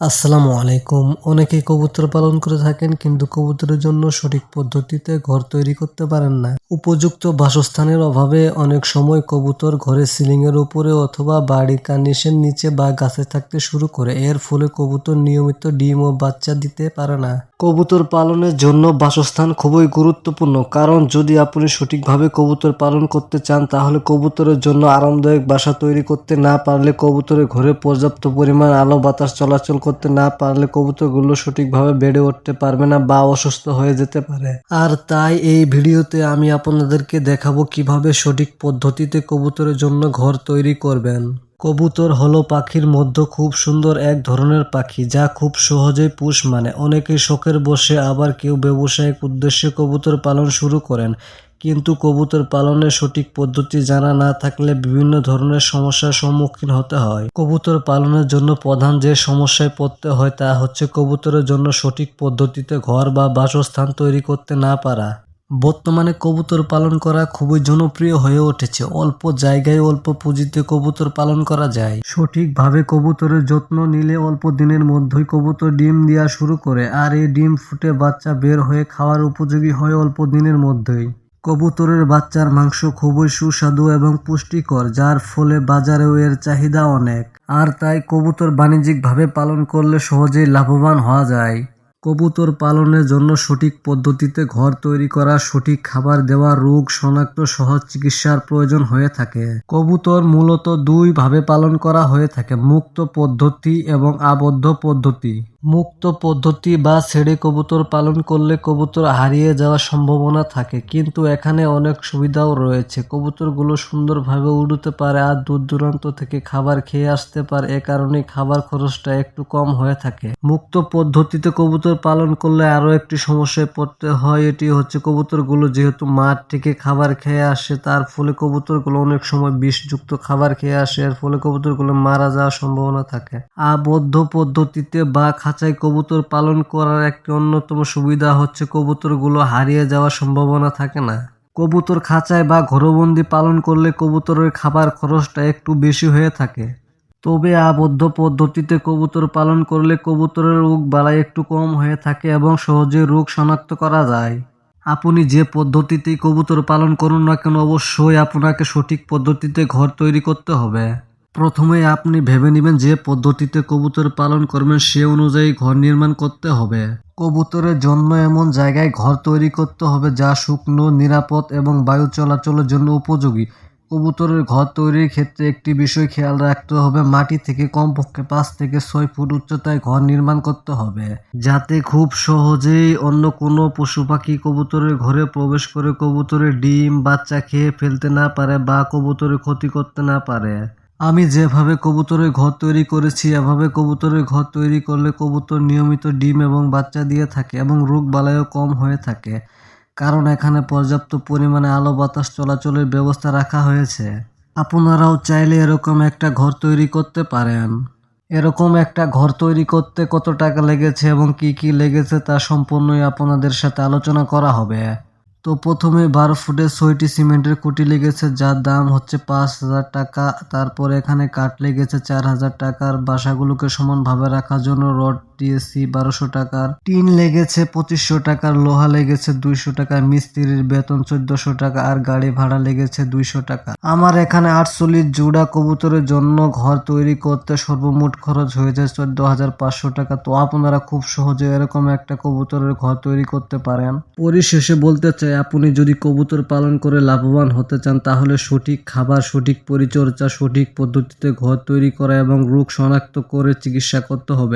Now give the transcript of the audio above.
আসসালামু আলাইকুম। অনেকেই কবুতর পালন করে থাকেন, কিন্তু কবুতরের জন্য সঠিক পদ্ধতিতে ঘর তৈরি করতে পারেন না। উপযুক্ত বাসস্থানের অভাবে অনেক সময় কবুতর ঘরে সিলিংয়ের উপরে অথবা বাড়ির কার্নিশের নিচে বা গাছে থাকতে শুরু করে। এর ফলে কবুতর নিয়মিত ডিম ও বাচ্চা দিতে পারে না। কবুতর পালনের জন্য বাসস্থান খুবই গুরুত্বপূর্ণ। কারণ যদি আপনি সঠিকভাবে কবুতর পালন করতে চান, তাহলে কবুতরের জন্য আরামদায়ক বাসা তৈরি করতে না পারলে কবুতরের ঘরে পর্যাপ্ত পরিমাণ আলো, বাতাস চলাচল করতে না পারলে কবুতরগুলো সঠিকভাবে বেড়ে উঠতে পারবে না বা অসুস্থ হয়ে যেতে পারে। আর তাই এই ভিডিওতে আমি আপনাদেরকে দেখাবো কীভাবে সঠিক পদ্ধতিতে কবুতরের জন্য ঘর তৈরি করবেন। কবুতর হলো পাখির মধ্যে খুব সুন্দর এক ধরনের পাখি, যা খুব সহজেই পুষ মানে। অনেকেই শখের বসে আবার কেউ ব্যবসায়িক উদ্দেশ্যে কবুতর পালন শুরু করেন। কিন্তু কবুতর পালনের সঠিক পদ্ধতি জানা না থাকলে বিভিন্ন ধরনের সমস্যার সম্মুখীন হতে হয়। কবুতর পালনের জন্য প্রধান যে সমস্যায় পড়তে হয় তা হচ্ছে কবুতরের জন্য সঠিক পদ্ধতিতে ঘর বা বাসস্থান তৈরি করতে না পারা। বর্তমানে কবুতর পালন করা খুবই জনপ্রিয় হয়ে উঠেছে। অল্প জায়গায় অল্প পুঁজিতে কবুতর পালন করা যায়। সঠিকভাবে কবুতরের যত্ন নিলে অল্প দিনের মধ্যেই কবুতর ডিম দেওয়া শুরু করে আর এই ডিম ফুটে বাচ্চা বের হয়ে খাওয়ার উপযোগী হয় অল্প দিনের মধ্যেই। কবুতরের বাচ্চার মাংস খুবই সুস্বাদু এবং পুষ্টিকর, যার ফলে বাজারেও এর চাহিদা অনেক। আর তাই কবুতর বাণিজ্যিকভাবে পালন করলে সহজেই লাভবান হওয়া যায়। কবুতর পালনের জন্য সঠিক পদ্ধতিতে ঘর তৈরি করা, সঠিক খাবার দেওয়া, রোগ শনাক্ত সহজ চিকিৎসার প্রয়োজন হয়ে থাকে। কবুতর মূলত দুই ভাবে পালন করা হয়ে থাকে, মুক্ত পদ্ধতি এবং আবদ্ধ পদ্ধতি। মুক্ত পদ্ধতি বা ছেড়ে কবুতর পালন করলে কবুতর হারিয়ে যাওয়ার সম্ভাবনা থাকে। কিন্তু এখানে অনেক সুবিধাও রয়েছে। কবুতরগুলো সুন্দরভাবে উড়তে পারে আর দূর দূরান্ত থেকে খাবার খেয়ে আসতে পারে। এ কারণে খাবার খরচটা একটু কম হয়ে থাকে। মুক্ত পদ্ধতিতে কবুতর পালন করলে আরও একটি সমস্যায় পড়তে হয়। এটি হচ্ছে কবুতরগুলো যেহেতু মাঠ থেকে খাবার খেয়ে আসে, তার ফলে কবুতরগুলো অনেক সময় বিষযুক্ত খাবার খেয়ে আসে। এর ফলে কবুতরগুলো মারা যাওয়ার সম্ভাবনা থাকে। আবদ্ধ পদ্ধতিতে বা খাঁচায় কবুতর পালন করার একটি অন্যতম সুবিধা হচ্ছে কবুতরগুলো হারিয়ে যাওয়ার সম্ভাবনা থাকে না। কবুতর খাঁচায় বা ঘরবন্দি পালন করলে কবুতরের খাবার খরচটা একটু বেশি হয়ে থাকে। তবে আবদ্ধ পদ্ধতিতে কবুতর পালন করলে কবুতরের রোগ বালাই একটু কম হয়ে থাকে এবং সহজে রোগ শনাক্ত করা যায়। আপনি যে পদ্ধতিতেই কবুতর পালন করুন না কেন, অবশ্যই আপনাকে সঠিক পদ্ধতিতে ঘর তৈরি করতে হবে। প্রথমে আপনি ভেবে নেবেন যে পদ্ধতিতে কবুতর পালন করবেন সে অনুযায়ী ঘর নির্মাণ করতে হবে। কবুতরের জন্য এমন জায়গায় ঘর তৈরি করতে হবে যা শুকনো, নিরাপদ এবং বায়ু চলাচলের জন্য উপযোগী। কবুতরের ঘর তৈরির ক্ষেত্রে একটি বিষয় খেয়াল রাখতে হবে, মাটি থেকে কমপক্ষে পাঁচ থেকে ছয় ফুট উচ্চতায় ঘর নির্মাণ করতে হবে, যাতে খুব সহজেই অন্য কোনো পশু পাখি কবুতরের ঘরে প্রবেশ করে কবুতরের ডিম, বাচ্চা খেয়ে ফেলতে না পারে বা কবুতরের ক্ষতি করতে না পারে। আমি যেভাবে কবুতরের ঘর তৈরি করেছি, এভাবে কবুতরের ঘর তৈরি করলে কবুতর নিয়মিত ডিম এবং বাচ্চা দিয়ে থাকে এবং রোগ বালাইও কম হয়ে থাকে। কারণ এখানে পর্যাপ্ত পরিমাণে আলো বাতাস চলাচলের ব্যবস্থা রাখা হয়েছে। আপনারাও চাইলে এরকম একটা ঘর তৈরি করতে পারেন। এরকম একটা ঘর তৈরি করতে কত টাকা লেগেছে এবং কি কি লেগেছে তা সম্পূর্ণই আপনাদের সাথে আলোচনা করা হবে। তো প্রথমে বারো ফুটে ছয়টি সিমেন্টের কুটি লেগেছে, যার দাম হচ্ছে পাঁচ হাজার টাকা। তারপর এখানে কাঠ লেগেছে চার হাজার টাকার। বাসাগুলোকে সমানভাবে রাখার জন্য রড দিয়েছি বারোশো টাকার। টিন লেগেছে পঁচিশশো টাকার, লোহা লেগেছে দুইশো টাকা মিস্ত্রির বেতন চোদ্দশো টাকা আর গাড়ি ভাড়া লেগেছে দুইশো টাকা। আমার এখানে আটচল্লিশ জোড়া কবুতরের জন্য ঘর তৈরি করতে সর্বমোট খরচ হয়েছে চোদ্দ হাজার পাঁচশো টাকা। তো আপনারা খুব সহজে এরকম একটা কবুতরের ঘর তৈরি করতে পারেন। পরিশেষে বলতে চাই আপনি যদি কবুতর পালন করে লাভবান হতে চান, তাহলে সঠিক খাবার, সঠিক পরিচর্যা, সঠিক পদ্ধতিতে ঘর তৈরি করা এবং রোগ শনাক্ত করে চিকিৎসা করতে হবে।